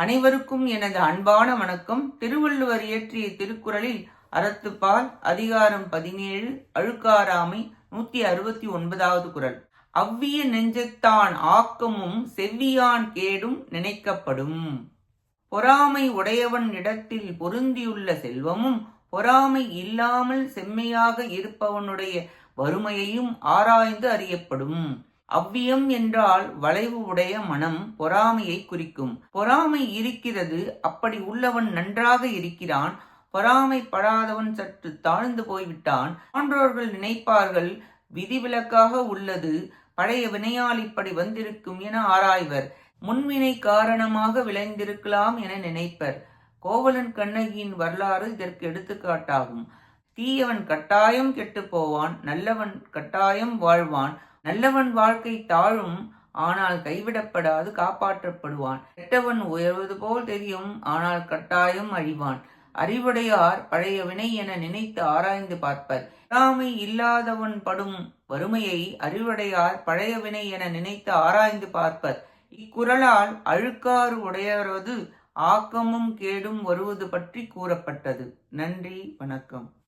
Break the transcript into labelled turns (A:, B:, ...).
A: அனைவருக்கும் எனது அன்பான வணக்கம். திருவள்ளுவர் இயற்றிய திருக்குறளில் அறத்துப்பால் அதிகாரம் பதினேழு அழுக்காராமை நூத்தி அறுபத்தி ஒன்பதாவது குறள். அவ்விய நெஞ்சத்தான் ஆக்கமும் செவ்வியான் கேடும் நினைக்கப்படும். பொறாமை உடையவன் இடத்தில் பொருந்தியுள்ள செல்வமும் பொறாமை இல்லாமல் செம்மையாக இருப்பவனுடைய வறுமையையும் ஆராய்ந்து அறியப்படும். அவ்வியம் என்றால் வளைவு உடைய மனம் பொறாமையை குறிக்கும். பொறாமை இருக்கிறது அப்படி உள்ளவன் நன்றாக இருக்கிறான் பொறாமைப்படாதவன் சற்று தாழ்ந்து போய்விட்டான். ஆன்றோர்கள் நினைப்பார்கள் விதிவிலக்காக உள்ளது பழைய வினையால் இப்படி வந்திருக்கும் என ஆராய்வர். முன்வினை காரணமாக விளைந்திருக்கலாம் என நினைப்பர். கோவலன் கண்ணகியின் வரலாறு இதற்கு எடுத்துக்காட்டாகும். தீயவன் கட்டாயம் கெட்டு போவான் நல்லவன் கட்டாயம் வாழ்வான். நல்லவன் வாழ்க்கை தாழும் ஆனால் கைவிடப்படாது காப்பாற்றப்படுவான். கெட்டவன் உயர்வது போல் தெரியும் ஆனால் கட்டாயம் அழிவான். அறிவுடையார் பழைய வினை என நினைத்து ஆராய்ந்து பார்ப்பர். இல்லாமை இல்லாதவன் படும் வறுமையை அறிவுடையார் பழைய வினை என நினைத்து ஆராய்ந்து பார்ப்பர். இக்குறளால் அழுக்காறு உடையவரது ஆக்கமும் கேடும் வருவது பற்றி கூறப்பட்டது. நன்றி வணக்கம்.